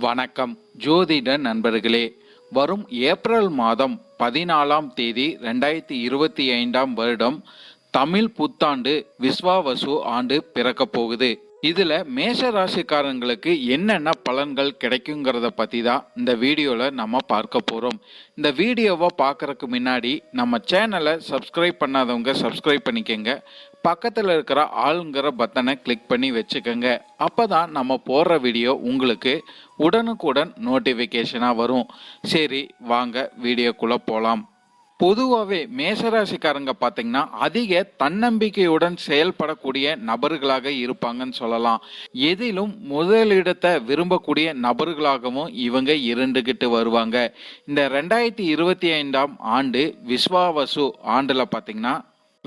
வணக்கம். ஜோதிட நண்பர்களே வரும் ஏப்ரல் மாதம் பதினாலாம் தேதி ரெண்டாயிரத்தி இருபத்தி ஐந்தாம் வருடம் தமிழ் புத்தாண்டு விஸ்வாவசு ஆண்டு பிறக்கப் போகுது. இதுல மேஷ ராசிக்காரங்களுக்கு என்னென்ன பலன்கள் கிடைக்குங்கிறத பத்தி தான் இந்த வீடியோல நம்ம பார்க்க போறோம். இந்த வீடியோவை பார்க்கறதுக்கு முன்னாடி நம்ம சேனலை சப்ஸ்கிரைப் பண்ணாதவங்க சப்ஸ்கிரைப் பண்ணிக்கங்க. பக்கத்தில் இருக்கிற ஆளுங்கிற பட்டனை கிளிக் பண்ணி வச்சுக்கோங்க. அப்போ தான் நம்ம போடுற வீடியோ உங்களுக்கு உடனுக்குடன் நோட்டிஃபிகேஷனாக வரும். சரி வாங்க வீடியோக்குள்ளே போகலாம் பொதுவாகவே மேஷராசிக்காரங்க பார்த்தீங்கன்னா அதிக தன்னம்பிக்கையுடன் செயல்படக்கூடிய நபர்களாக இருப்பாங்கன்னு சொல்லலாம். எதிலும் முதலிடத்தை விரும்பக்கூடிய நபர்களாகவும் இவங்க இருந்துகிட்டு வருவாங்க. இந்த ரெண்டாயிரத்தி இருபத்தி ஐந்தாம் ஆண்டு விஸ்வாவசு ஆண்டில் பார்த்தீங்கன்னா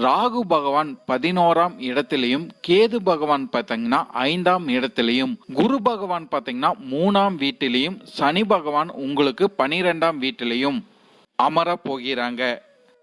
ராகு பகவான் பதினோராம் இடத்திலையும் கேது பகவான் பார்த்தீங்கன்னா ஐந்தாம் இடத்திலையும் குரு பகவான் பார்த்தீங்கன்னா மூணாம் வீட்டிலையும் சனி பகவான் உங்களுக்கு பனிரெண்டாம் வீட்டிலையும். அமர போகிறாங்க.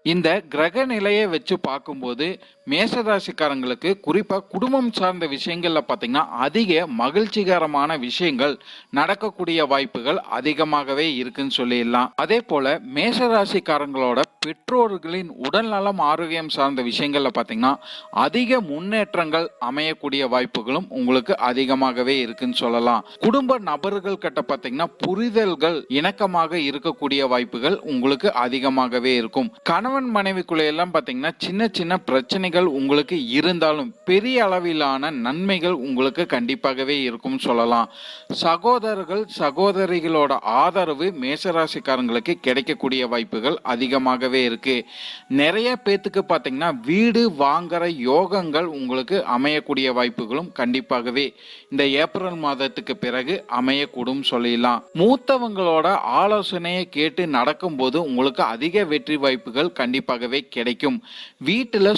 இந்த கிரக நிலையை வச்சு பார்க்கும்போது மேஷராசிக்காரங்களுக்கு குறிப்பாக குடும்பம் சார்ந்த விஷயங்கள்ல பார்த்தீங்கன்னா அதிக மகிழ்ச்சிகரமான விஷயங்கள் நடக்கக்கூடிய வாய்ப்புகள் அதிகமாகவே இருக்குன்னு சொல்லிடலாம். அதே போல மேஷராசிக்காரங்களோட பெற்றோர்களின் உடல்நலம் ஆரோக்கியம் சார்ந்த விஷயங்கள்ல பார்த்திங்கன்னா அதிக முன்னேற்றங்கள் அமையக்கூடிய வாய்ப்புகளும் உங்களுக்கு அதிகமாகவே இருக்குன்னு சொல்லலாம். குடும்ப நபர்கள் கிட்ட பார்த்தீங்கன்னா புரிதல்கள் இணக்கமாக இருக்கக்கூடிய வாய்ப்புகள் உங்களுக்கு அதிகமாகவே இருக்கும். கணவன் மனைவிக்குள்ள எல்லாம் பார்த்தீங்கன்னா சின்ன சின்ன பிரச்சனைகள் உங்களுக்கு இருந்தாலும் பெரிய அளவிலான நன்மைகள் உங்களுக்கு கண்டிப்பாகவே இருக்கும் சொல்லலாம். சகோதரர்கள் சகோதரிகளோட ஆதரவு மேசராசிக்காரங்களுக்கு கிடைக்கக்கூடிய வாய்ப்புகள் அதிகமாகவே இருக்கு. நிறைய பேத்துக்கு பார்த்தீங்கன்னா வீடு வாங்குற யோகங்கள் உங்களுக்கு அமையக்கூடிய வாய்ப்புகளும் கண்டிப்பாகவே இந்த ஏப்ரல் மாதத்துக்கு பிறகு அமையக்கூடும் சொல்லிடலாம். மூத்தவங்களோட ஆலோசனையை கேட்டு நடக்கும்போது உங்களுக்கு அதிக வெற்றி வாய்ப்புகள் கண்டிப்பாகவே கிடைக்கும். வீட்டில்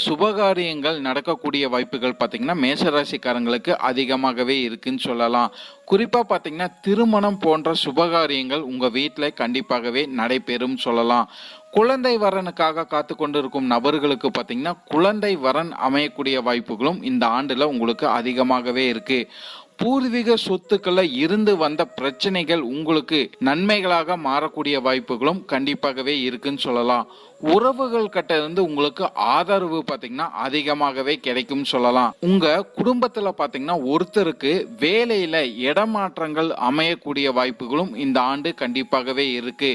சுபகாரியங்கள் நடக்கக்கூடிய வாய்ப்புகள் பார்த்தீங்கன்னா மேஷராசிக்காரங்களுக்கு அதிகமாகவே இருக்குன்னு சொல்லலாம். குறிப்பாக பார்த்தீங்கன்னா திருமணம் போன்ற சுபகாரியங்கள் உங்கள் வீட்டில் கண்டிப்பாகவே நடைபெறும் சொல்லலாம். குழந்தை வரனுக்காக காத்து கொண்டிருக்கும் நபர்களுக்கு பார்த்தீங்கன்னா குழந்தை வரன் அமையக்கூடிய வாய்ப்புகளும் இந்த ஆண்டில் உங்களுக்கு அதிகமாகவே இருக்குது பூர்வீக சொத்துக்களை இருந்து வந்த பிரச்சனைகள் உங்களுக்கு நன்மைகளாக மாறக்கூடிய வாய்ப்புகளும் கண்டிப்பாகவே இருக்குன்னு சொல்லலாம். உறவுகள் கிட்ட இருந்து உங்களுக்கு ஆதரவு பார்த்தீங்கன்னா அதிகமாகவே கிடைக்கும் சொல்லலாம். உங்க குடும்பத்துல பார்த்தீங்கன்னா ஒருத்தருக்கு வேலையில இடமாற்றங்கள் அமையக்கூடிய வாய்ப்புகளும் இந்த ஆண்டு கண்டிப்பாகவே இருக்கு.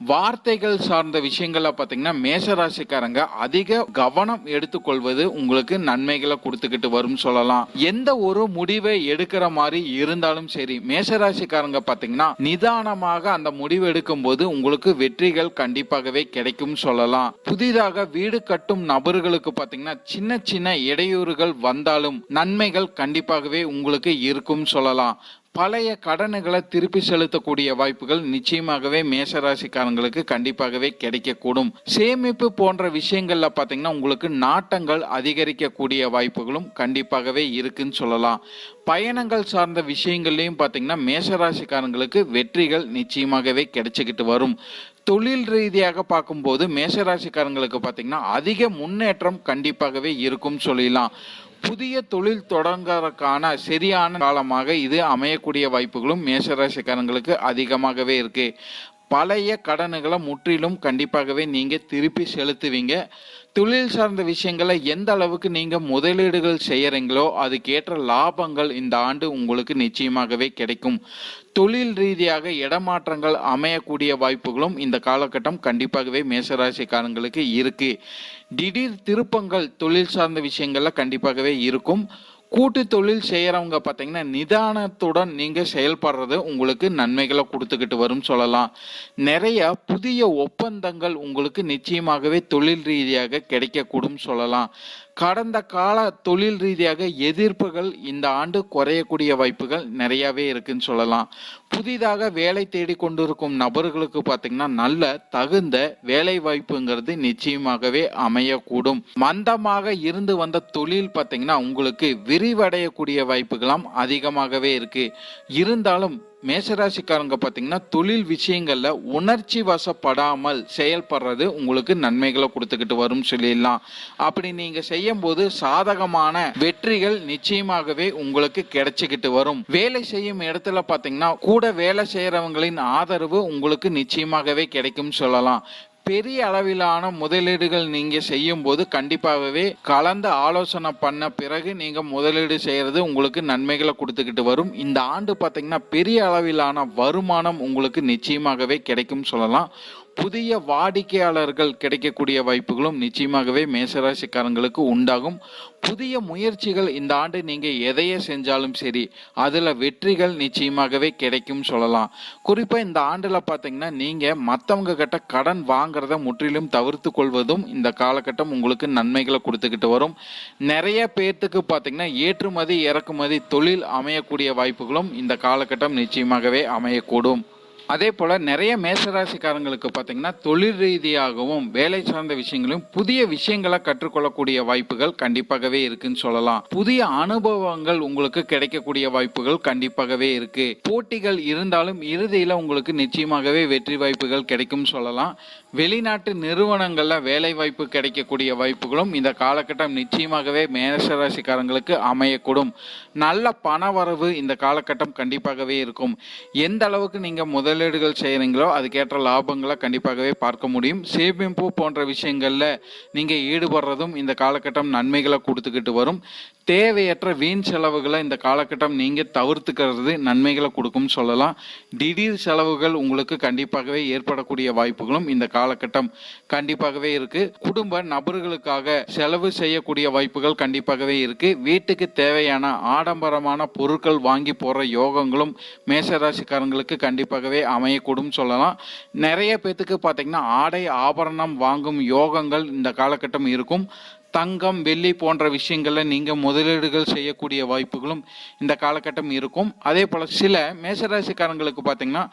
வார்த்தைகள் சார்ந்த விஷயங்கள்ல பார்த்தீங்கன்னா மேசராசிக்காரங்க அதிக கவனம் எடுத்துக்கொள்வது உங்களுக்கு நன்மைகளை கொடுத்துக்கிட்டு வரும் சொல்லலாம். எந்த ஒரு முடிவை எடுக்கிற மாதிரி இருந்தாலும் சரி மேசராசிக்காரங்க பார்த்தீங்கன்னா நிதானமாக அந்த முடிவு எடுக்கும் போது உங்களுக்கு வெற்றிகள் கண்டிப்பாகவே கிடைக்கும் சொல்லலாம். புதிதாக வீடு கட்டும் நபர்களுக்கு பார்த்தீங்கன்னா சின்ன சின்ன இடையூறுகள் வந்தாலும் நன்மைகள் கண்டிப்பாகவே உங்களுக்கு இருக்கும் சொல்லலாம். பழைய கடனுகளை திருப்பி செலுத்தக்கூடிய வாய்ப்புகள் நிச்சயமாகவே மேசராசிக்காரங்களுக்கு கண்டிப்பாகவே கிடைக்கக்கூடும். சேமிப்பு போன்ற விஷயங்கள்ல பார்த்தீங்கன்னா உங்களுக்கு நாட்டங்கள் அதிகரிக்கக்கூடிய வாய்ப்புகளும் கண்டிப்பாகவே இருக்குன்னு சொல்லலாம். பயணங்கள் சார்ந்த விஷயங்கள்லையும் பார்த்தீங்கன்னா மேசராசிக்காரங்களுக்கு வெற்றிகள் நிச்சயமாகவே கிடைச்சிக்கிட்டு வரும். தொழில் ரீதியாக பார்க்கும்போது மேசராசிக்காரங்களுக்கு பார்த்தீங்கன்னா அதிக முன்னேற்றம் கண்டிப்பாகவே இருக்கும் சொல்லிடலாம். புதிய தொழில் தொடங்குறதுக்கான சரியான காலமாக இது அமையக்கூடிய வாய்ப்புகளும் மேஷராசிக்காரங்களுக்கு அதிகமாகவே இருக்கு. பழைய கடனுகளை முற்றிலும் கண்டிப்பாகவே நீங்கள் திருப்பி செலுத்துவீங்க. தொழில் சார்ந்த விஷயங்களை எந்த அளவுக்கு நீங்கள் முதலீடுகள் செய்கிறீங்களோ அதுக்கேற்ற லாபங்கள் இந்த ஆண்டு உங்களுக்கு நிச்சயமாகவே கிடைக்கும். தொழில் ரீதியாக இடமாற்றங்கள் அமையக்கூடிய வாய்ப்புகளும் இந்த காலகட்டம் கண்டிப்பாகவே மேசராசிக்காரங்களுக்கு இருக்குது திடீர் திருப்பங்கள் தொழில் சார்ந்த விஷயங்களில் கண்டிப்பாகவே இருக்கும். கூட்டு தொழில் செய்கிறவங்க பார்த்தீங்கன்னா நிதானத்துடன் நீங்கள் செயல்படுறது உங்களுக்கு நன்மைகளை கொடுத்துக்கிட்டு வரும் சொல்லலாம். நிறைய புதிய ஒப்பந்தங்கள் உங்களுக்கு நிச்சயமாகவே தொழில் ரீதியாக கிடைக்கக்கூடும் சொல்லலாம். கடந்த கால தொழில் ரீதியாக எதிர்ப்புகள் இந்த ஆண்டு குறையக்கூடிய வாய்ப்புகள் நிறையவே இருக்குன்னு சொல்லலாம். புதிதாக வேலை தேடி கொண்டிருக்கும் நபர்களுக்கு பார்த்தீங்கன்னா நல்ல தகுந்த வேலை வாய்ப்புங்கிறது நிச்சயமாகவே அமையக்கூடும். மந்தமாக இருந்து வந்த தொழில் பார்த்தீங்கன்னா உங்களுக்கு விரிவடையக்கூடிய வாய்ப்புகளாம் அதிகமாகவே இருக்கு. இருந்தாலும் மேசராசிக்காரங்க பார்த்தீங்கன்னா தொழில் விஷயங்களில் உணர்ச்சி வசப்படாமல் செயல்படுறது உங்களுக்கு நன்மைகளை கொடுத்துக்கிட்டு வரும் சொல்லிடலாம். அப்படி நீங்க செய்யும் போது சாதகமான வெற்றிகள் நிச்சயமாகவே உங்களுக்கு கிடைச்சிக்கிட்டு வரும். வேலை செய்யும் இடத்துல பார்த்தீங்கன்னா கூட வேலை செய்யறவங்களின் ஆதரவு உங்களுக்கு நிச்சயமாகவே கிடைக்கும் சொல்லலாம். பெரிய அளவிலான முதலீடுகள் நீங்க செய்யும் போது கண்டிப்பாகவே கலந்து ஆலோசனை பண்ண பிறகு நீங்க முதலீடு செய்யறது உங்களுக்கு நன்மைகளை கொடுத்துக்கிட்டு வரும். இந்த ஆண்டு பார்த்தீங்கன்னா பெரிய அளவிலான வருமானம் உங்களுக்கு நிச்சயமாகவே கிடைக்கும் சொல்லலாம். புதிய வாடிக்கையாளர்கள் கிடைக்கக்கூடிய வாய்ப்புகளும் நிச்சயமாகவே மேசராசிக்காரங்களுக்கு உண்டாகும். புதிய முயற்சிகள் இந்த ஆண்டு நீங்கள் எதையே செஞ்சாலும் சரி அதில் வெற்றிகள் நிச்சயமாகவே கிடைக்கும் சொல்லலாம். குறிப்பாக இந்த ஆண்டில் பார்த்தீங்கன்னா நீங்கள் மற்றவங்க கிட்ட கடன் வாங்குறத முற்றிலும் தவிர்த்து கொள்வதும் இந்த காலகட்டம் உங்களுக்கு நன்மைகளை கொடுத்துக்கிட்டு வரும். நிறைய பேர்த்துக்கு பார்த்தீங்கன்னா ஏற்றுமதி இறக்குமதி தொழில் அமையக்கூடிய வாய்ப்புகளும் இந்த காலகட்டம் நிச்சயமாகவே அமையக்கூடும். அதே போல் நிறைய மேசராசிக்காரங்களுக்கு பார்த்தீங்கன்னா தொழில் ரீதியாகவும் வேலை சார்ந்த விஷயங்களையும் புதிய விஷயங்களை கற்றுக்கொள்ளக்கூடிய வாய்ப்புகள் கண்டிப்பாகவே இருக்குன்னு சொல்லலாம். புதிய அனுபவங்கள் உங்களுக்கு கிடைக்கக்கூடிய வாய்ப்புகள் கண்டிப்பாகவே இருக்கு. போட்டிகள் இருந்தாலும் இறுதியில் உங்களுக்கு நிச்சயமாகவே வெற்றி வாய்ப்புகள் கிடைக்கும் சொல்லலாம். வெளிநாட்டு நிறுவனங்களில் வேலை வாய்ப்பு கிடைக்கக்கூடிய வாய்ப்புகளும் இந்த காலகட்டம் நிச்சயமாகவே மேசராசிக்காரங்களுக்கு அமையக்கூடும். நல்ல பண வரவு இந்த காலகட்டம் கண்டிப்பாகவே இருக்கும். எந்த அளவுக்கு முதல் முதலீடுகள் செய்யறீங்களோ அதுக்கேற்ற லாபங்களை கண்டிப்பாகவே பார்க்க முடியும். சேமிப்பு போன்ற விஷயங்களில் நீங்க ஈடுபடுறதும் இந்த காலகட்டம் நன்மைகளை கொடுத்துக்கிட்டு வரும். தேவையற்ற வீண் செலவுகளை இந்த காலகட்டம் நீங்கள் தவிர்த்துக்கிறது நன்மைகளை கொடுக்கும்னு சொல்லலாம். திடீர் செலவுகள் உங்களுக்கு கண்டிப்பாகவே ஏற்படக்கூடிய வாய்ப்புகளும் இந்த காலகட்டம் கண்டிப்பாகவே இருக்குது குடும்ப நபர்களுக்காக செலவு செய்யக்கூடிய வாய்ப்புகள் கண்டிப்பாகவே இருக்குது வீட்டுக்கு தேவையான ஆடம்பரமான பொருட்கள் வாங்கி போகிற யோகங்களும் மேசராசிக்காரங்களுக்கு கண்டிப்பாகவே அமையக்கூடும் சொல்லலாம். நிறைய பேத்துக்கு பார்த்தீங்கன்னா ஆடை ஆபரணம் வாங்கும் யோகங்கள் இந்த காலகட்டம் இருக்கும். தங்கம் வெள்ளி போன்ற விஷயங்களில் நீங்கள் முதலீடுகள் செய்யக்கூடிய வாய்ப்புகளும் இந்த காலகட்டம் இருக்கும். அதே போல் சில மேசராசிக்காரங்களுக்கு பார்த்தீங்கன்னா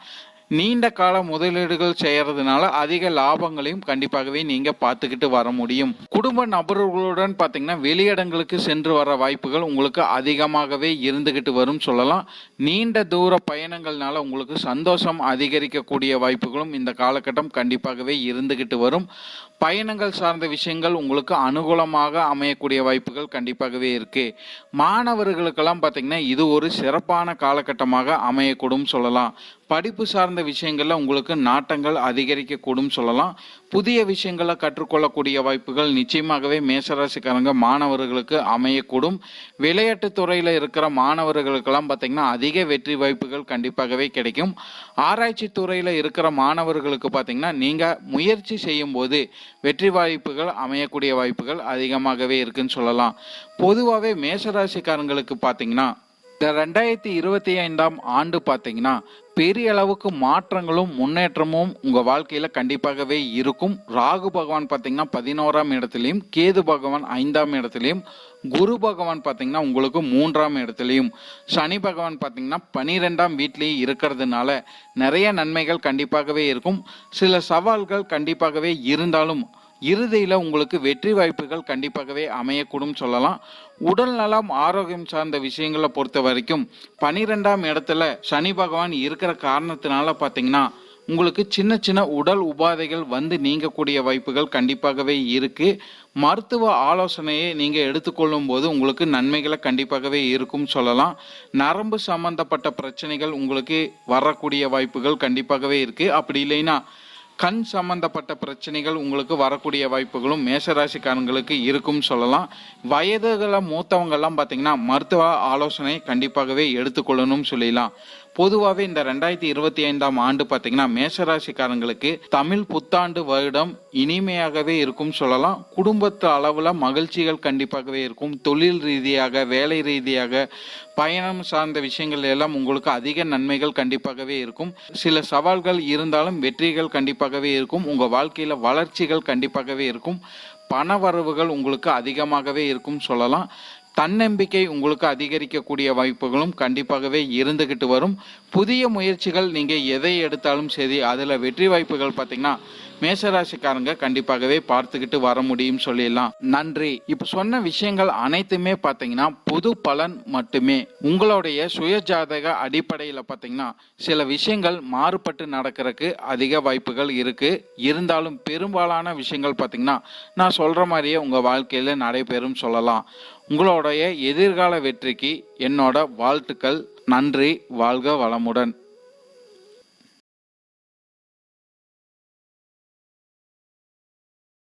நீண்ட கால முதலீடுகள் செய்யறதுனால அதிக லாபங்களையும் கண்டிப்பாகவே நீங்க பார்த்துக்கிட்டு வர முடியும். குடும்ப நபர்களுடன் பார்த்தீங்கன்னா வெளியிடங்களுக்கு சென்று வர வாய்ப்புகள் உங்களுக்கு அதிகமாகவே இருந்துகிட்டு வரும் சொல்லலாம். நீண்ட தூர பயணங்கள்னால உங்களுக்கு சந்தோஷம் அதிகரிக்கக்கூடிய வாய்ப்புகளும் இந்த காலகட்டம் கண்டிப்பாகவே இருந்துகிட்டு வரும். பயணங்கள் சார்ந்த விஷயங்கள் உங்களுக்கு அனுகூலமாக அமையக்கூடிய வாய்ப்புகள் கண்டிப்பாகவே இருக்கு. மாணவர்களுக்கெல்லாம் பார்த்தீங்கன்னா இது ஒரு சிறப்பான காலகட்டமாக அமையக்கூடும் சொல்லலாம். படிப்பு சார்ந்த விஷயங்களில் உங்களுக்கு நாட்டங்கள் அதிகரிக்கக்கூடும் சொல்லலாம். புதிய விஷயங்களை கற்றுக்கொள்ளக்கூடிய வாய்ப்புகள் நிச்சயமாகவே மேசராசிக்காரங்க மாணவர்களுக்கு அமையக்கூடும். விளையாட்டு துறையில் இருக்கிற மாணவர்களுக்கெல்லாம் பார்த்தீங்கன்னா அதிக வெற்றி வாய்ப்புகள் கண்டிப்பாகவே கிடைக்கும். ஆராய்ச்சி துறையில் இருக்கிற மாணவர்களுக்கு பார்த்தீங்கன்னா நீங்கள் முயற்சி செய்யும் போது வெற்றி வாய்ப்புகள் அமையக்கூடிய வாய்ப்புகள் அதிகமாகவே இருக்குன்னு சொல்லலாம். பொதுவாகவே மேசராசிக்காரங்களுக்கு பார்த்தீங்கன்னா இந்த ரெண்டாயிரத்தி இருபத்தி ஐந்தாம் ஆண்டு பார்த்தீங்கன்னா பெரிய அளவுக்கு மாற்றங்களும் முன்னேற்றமும் உங்கள் வாழ்க்கையில் கண்டிப்பாகவே இருக்கும். ராகு பகவான் பார்த்தீங்கன்னா பதினோராம் இடத்துலையும் கேது பகவான் ஐந்தாம் இடத்துலையும் குரு பகவான் பார்த்தீங்கன்னா உங்களுக்கு மூன்றாம் இடத்துலையும். சனி பகவான் பார்த்தீங்கன்னா பனிரெண்டாம் வீட்லேயும் இருக்கிறதுனால நிறைய நன்மைகள் கண்டிப்பாகவே இருக்கும். சில சவால்கள் கண்டிப்பாகவே இருந்தாலும் இறுதியில் உங்களுக்கு வெற்றி வாய்ப்புகள் கண்டிப்பாகவே அமையக்கூடும் சொல்லலாம். உடல் நலம் ஆரோக்கியம் சார்ந்த விஷயங்களை பொறுத்த வரைக்கும் பனிரெண்டாம் இடத்துல சனி பகவான் இருக்கிற காரணத்தினால பார்த்தீங்கன்னா உங்களுக்கு சின்ன சின்ன உடல் உபாதைகள் வந்து நீங்கக்கூடிய வாய்ப்புகள் கண்டிப்பாகவே இருக்கு. மருத்துவ ஆலோசனையை நீங்க எடுத்துக்கொள்ளும் போது உங்களுக்கு நன்மைகளை கண்டிப்பாகவே இருக்கும் சொல்லலாம். நரம்பு சம்பந்தப்பட்ட பிரச்சனைகள் உங்களுக்கு வரக்கூடிய வாய்ப்புகள் கண்டிப்பாகவே இருக்கு. அப்படி இல்லைன்னா கண் சம்பந்தப்பட்ட பிரச்சனைகள் உங்களுக்கு வரக்கூடிய வாய்ப்புகளும் மேஷராசிக்காரங்களுக்கு இருக்கும் சொல்லலாம். வயதுகளை மூத்தவங்கெல்லாம் பார்த்தீங்கன்னா மருத்துவ ஆலோசனை கண்டிப்பாகவே எடுத்துக்கொள்ளணும்னு சொல்லிடலாம். பொதுவாகவே இந்த ரெண்டாயிரத்தி இருபத்தி ஐந்தாம் ஆண்டு பார்த்தீங்கன்னா மேஷராசிக்காரங்களுக்கு தமிழ் புத்தாண்டு வருடம் இனிமையாகவே இருக்கும் சொல்லலாம். குடும்பத்து அளவில் மகிழ்ச்சிகள் கண்டிப்பாகவே இருக்கும். தொழில் ரீதியாக வேலை ரீதியாக பயணம் சார்ந்த விஷயங்கள் எல்லாம் உங்களுக்கு அதிக நன்மைகள் கண்டிப்பாகவே இருக்கும். சில சவால்கள் இருந்தாலும் வெற்றிகள் கண்டிப்பாகவே இருக்கும். உங்கள் வாழ்க்கையில் வளர்ச்சிகள் கண்டிப்பாகவே இருக்கும். பண வரவுகள் உங்களுக்கு அதிகமாகவே இருக்கும் சொல்லலாம். தன்னம்பிக்கை உங்களுக்கு அதிகரிக்கக்கூடிய வாய்ப்புகளும் கண்டிப்பாகவே இருந்துகிட்டு வரும். புதிய முயற்சிகள் நீங்கள் எதை எடுத்தாலும் சரி அதில் வெற்றி வாய்ப்புகள் பார்த்திங்கன்னா மேசராசிக்காரங்க கண்டிப்பாகவே பார்த்துக்கிட்டு வர முடியும் சொல்லிடலாம். நன்றி. இப்போ சொன்ன விஷயங்கள் அனைத்துமே பார்த்தீங்கன்னா பொது பலன் மட்டுமே. உங்களுடைய சுயஜாதக அடிப்படையில் பார்த்தீங்கன்னா சில விஷயங்கள் மாறுபட்டு நடக்கிறதுக்கு அதிக வாய்ப்புகள் இருக்கு. இருந்தாலும் பெரும்பாலான விஷயங்கள் பார்த்தீங்கன்னா நான் சொல்ற மாதிரியே உங்க வாழ்க்கையில நடைபெறும் சொல்லலாம். உங்களுடைய எதிர்கால வெற்றிக்கு என்னோட வாழ்த்துக்கள். நன்றி. வாழ்க வளமுடன்.